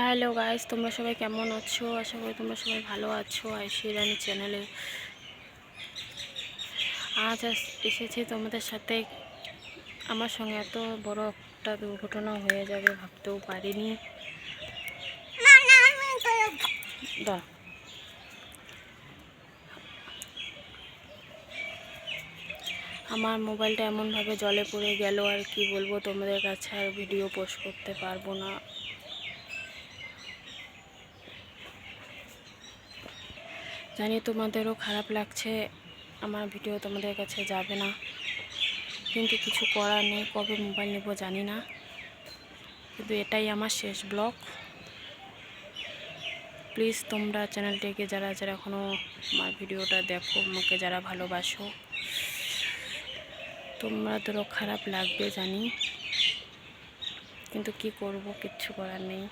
Hello guys তোমরা সবাই কেমন আছো? আশা করি তোমরা সবাই ভালো আছো, আইসি রানি চ্যানেলে। আজ এসেছি তোমাদের সাথে। আমার সঙ্গে এত বড় একটা দুর্ঘটনা হয়ে যাবে ভাবতেও পারিনি। আমার মোবাইলটা এমনভাবে জলে পড়ে গেল আর কি বলব? তোমাদের কাছে আর ভিডিও পোস্ট করতে পারব না। জানি তোমাদেরও খারাপ লাগছে। আমার ভিডিও তোমাদের কাছে যাবে না। কিন্তু কিছু করার নেই, কবে মোবাইল নেব জানি না। কিন্তু এটাই আমার শেষ ব্লগ। প্লিজ তোমরা চ্যানেলটিকে যারা যারা এখনও আমার ভিডিওটা দেখো, আমাকে যারা ভালোবাসো, তোমাদেরও খারাপ লাগবে জানি। কিন্তু কি করব, কিচ্ছু করার নেই।